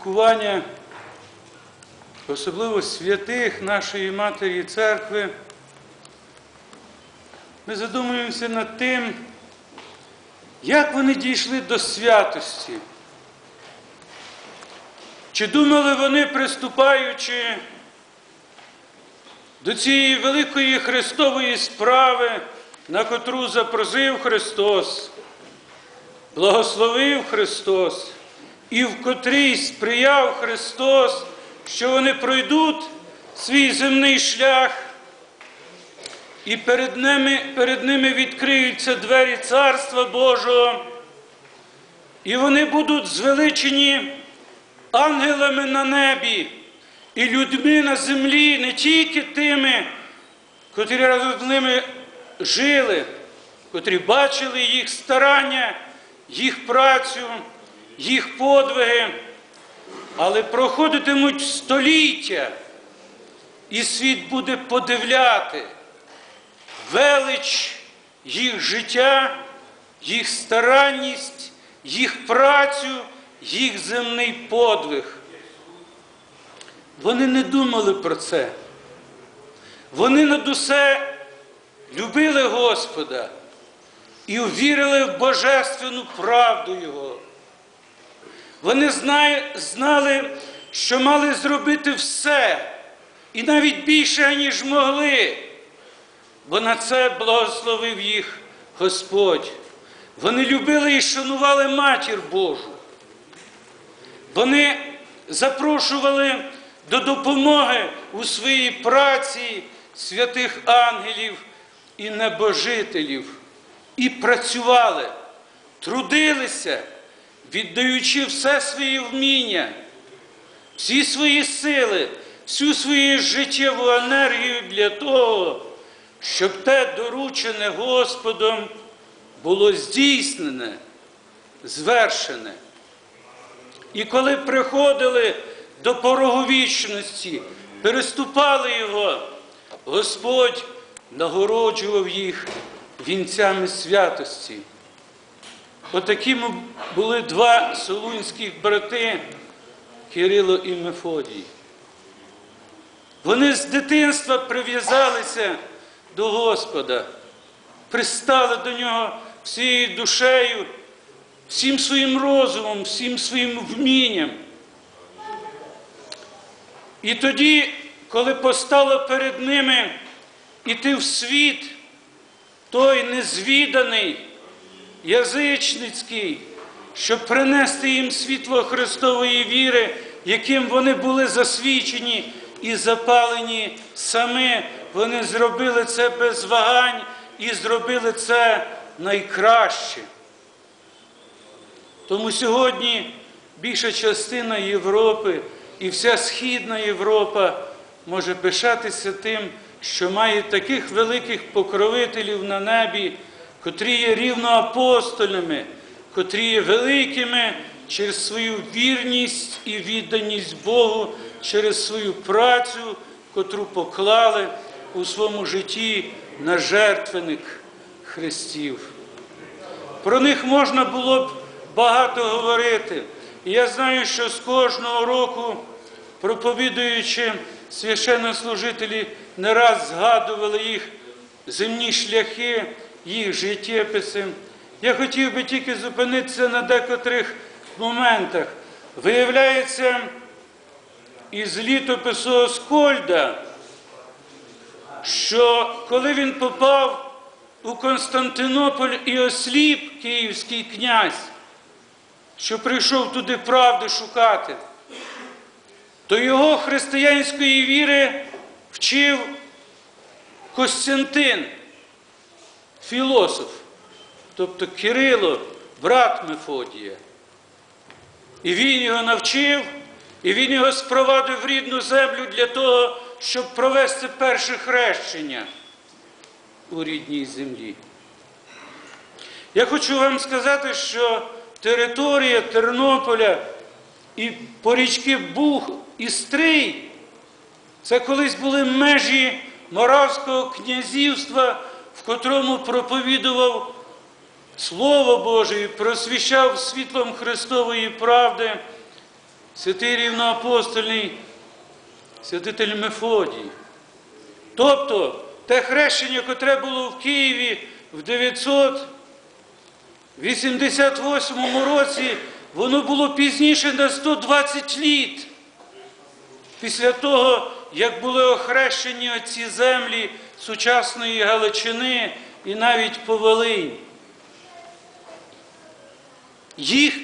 Святкування, особливо святих нашої Матері Церкви, ми задумуємося над тим, як вони дійшли до святості. Чи думали вони, приступаючи до цієї великої Христової справи, на котру запросив Христос, благословив Христос, і в котрій сприяв Христос, що вони пройдуть свій земний шлях, і перед ними, перед ними відкриються двері Царства Божого, і вони будуть звеличені ангелами на небі і людьми на землі, не тільки тими, котрі разом з ними жили, котрі бачили їх старання, їх працю, їх подвиги, але проходитимуть століття, і світ буде подивляти велич їх життя, їх старанність, їх працю, їх земний подвиг. Вони не думали про це. Вони над усе любили Господа і увірили в божественну правду Його. Вони знали, що мали зробити все, і навіть більше, ніж могли, бо на це благословив їх Господь. Вони любили і шанували матір Божу. Вони запрошували до допомоги у своїй праці святих ангелів і небожителів, і працювали, трудилися, віддаючи все своє вміння, всі свої сили, всю свою життєву енергію для того, щоб те доручене Господом було здійснене, звершене. І коли приходили до пороговічності, переступали його, Господь нагороджував їх вінцями святості. Отакими були два солунських брати Кирило і Мефодій. Вони з дитинства прив'язалися до Господа, пристали до нього всією душею, всім своїм розумом, всім своїм вмінням. І тоді, коли постало перед ними іти в світ, той незвіданий, язичницький, щоб принести їм світло Христової віри, яким вони були засвічені і запалені самі, вони зробили це без вагань і зробили це найкраще. Тому сьогодні більша частина Європи і вся Східна Європа може пишатися тим, що має таких великих покровителів на небі, котрі є рівноапостольними, котрі є великими через свою вірність і відданість Богу, через свою працю, котру поклали у своєму житті на жертвеник Христів. Про них можна було б багато говорити. І я знаю, що з кожного року, проповідуючи, священнослужителі не раз згадували їх земні шляхи, їх життєписи. Я хотів би тільки зупинитися на декотрих моментах. Виявляється, із літопису Оскольда, що коли він попав у Константинополь і осліп київський князь, що прийшов туди правди шукати, то його християнської віри вчив Костянтин, філософ, тобто Кирило, брат Мефодія. І він його навчив, і він його спровадив в рідну землю для того, щоб провести перше хрещення у рідній землі. Я хочу вам сказати, що територія Тернополя і по річки Буг і Стрий це колись були межі Моравського князівства, в котрому проповідував Слово Боже і просвіщав світлом Христової правди святий рівноапостольний святитель Мефодій. Тобто те хрещення, котре було в Києві в 988 році, воно було пізніше на 120 літ. Після того, як були охрещені ці землі сучасної Галичини і навіть по Волинь. Їх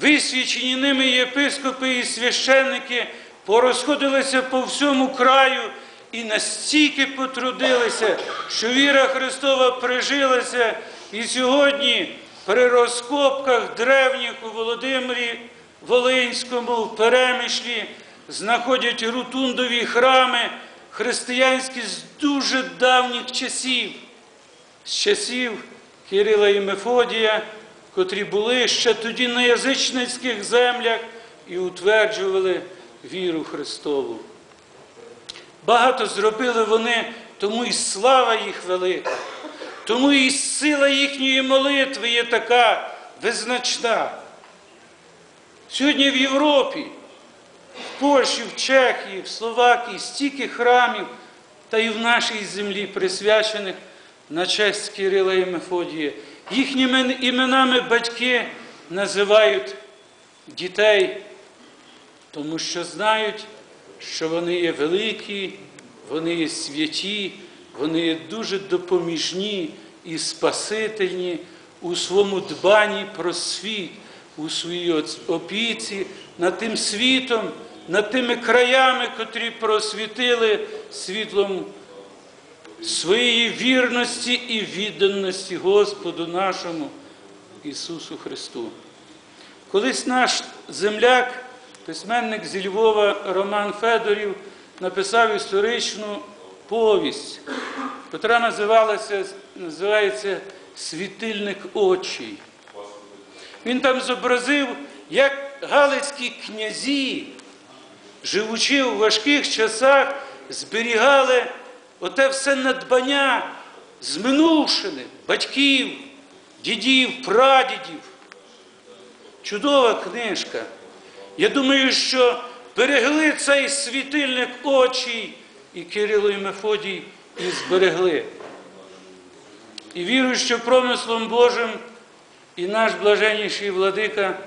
висвячені ними єпископи і священники порозходилися по всьому краю і настільки потрудилися, що віра Христова прижилася, і сьогодні при розкопках древніх у Володимирі Волинському, в Перемишлі, знаходять рутундові храми християнські з дуже давніх часів, з часів Кирила і Мефодія, котрі були ще тоді на язичницьких землях і утверджували віру Христову. Багато зробили вони, тому і слава їх велика, тому і сила їхньої молитви є така визначна. Сьогодні в Європі, Польщі, в Чехії, в Словакії стільки храмів, та і в нашій землі присвячених на честь Кирила і Мефодія. Їхніми іменами батьки називають дітей, тому що знають, що вони є великі, вони є святі, вони є дуже допоміжні і спасительні у своєму дбанні про світ, у своїй опіці над тим світом, над тими краями, котрі просвітили світлом своєї вірності і відданості Господу нашому Ісусу Христу. Колись наш земляк, письменник зі Львова Роман Федорів, написав історичну повість, котра називалася, називається Світильник очей. Він там зобразив, як галицькі князі, живучи у важких часах, зберігали оте все надбання з минувшини, батьків, дідів, прадідів. Чудова книжка. Я думаю, що берегли цей світильник очі і Кирило і Мефодій і зберегли. І вірую, що промислом Божим і наш блаженніший владика,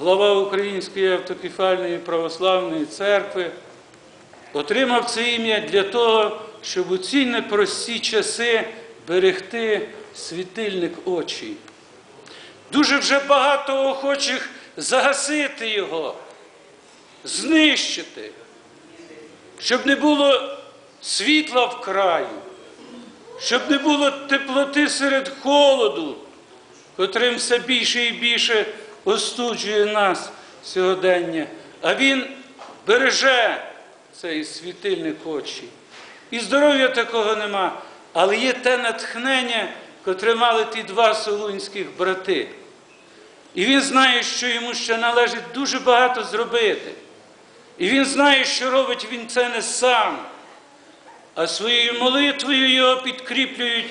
глава Української автокефальної православної церкви, отримав це ім'я для того, щоб у ці непрості часи берегти світильник очі. Дуже вже багато охочих загасити його, знищити, щоб не було світла в краю, щоб не було теплоти серед холоду, котрим все більше і більше остуджує нас сьогодення. А він береже цей світильник очі. І здоров'я такого нема, але є те натхнення, котре мали ті два солунських брати. І він знає, що йому ще належить дуже багато зробити. І він знає, що робить він це не сам, а своєю молитвою його підкріплюють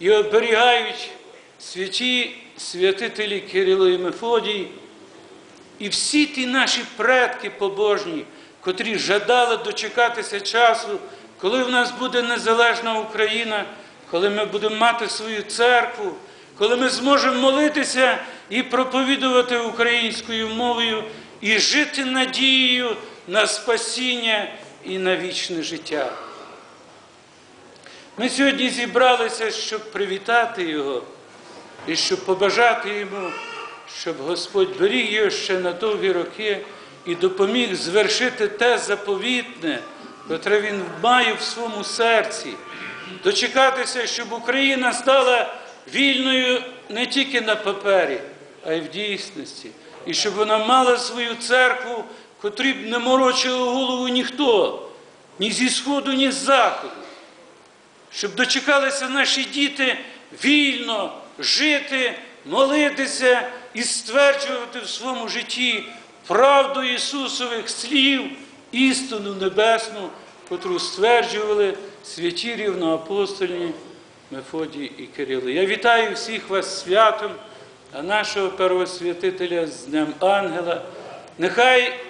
і оберігають святі святителі Кирило і Мефодій. І всі ті наші предки побожні, котрі жадали дочекатися часу, коли в нас буде незалежна Україна, коли ми будемо мати свою церкву, коли ми зможемо молитися і проповідувати українською мовою, і жити надією на спасіння і на вічне життя. Ми сьогодні зібралися, щоб привітати Його і щоб побажати йому, щоб Господь беріг його ще на довгі роки і допоміг звершити те заповітне, котре він має в своєму серці, дочекатися, щоб Україна стала вільною не тільки на папері, а й в дійсності. І щоб вона мала свою церкву, котрі б не морочив голову ніхто, ні зі сходу, ні з заходу. Щоб дочекалися наші діти вільно жити, молитися і стверджувати в своєму житті правду Ісусових слів, істину небесну, котру стверджували святі рівноапостольні Мефодій і Кирило. Я вітаю всіх вас святом, а нашого первосвятителя з Днем Ангела, Нехай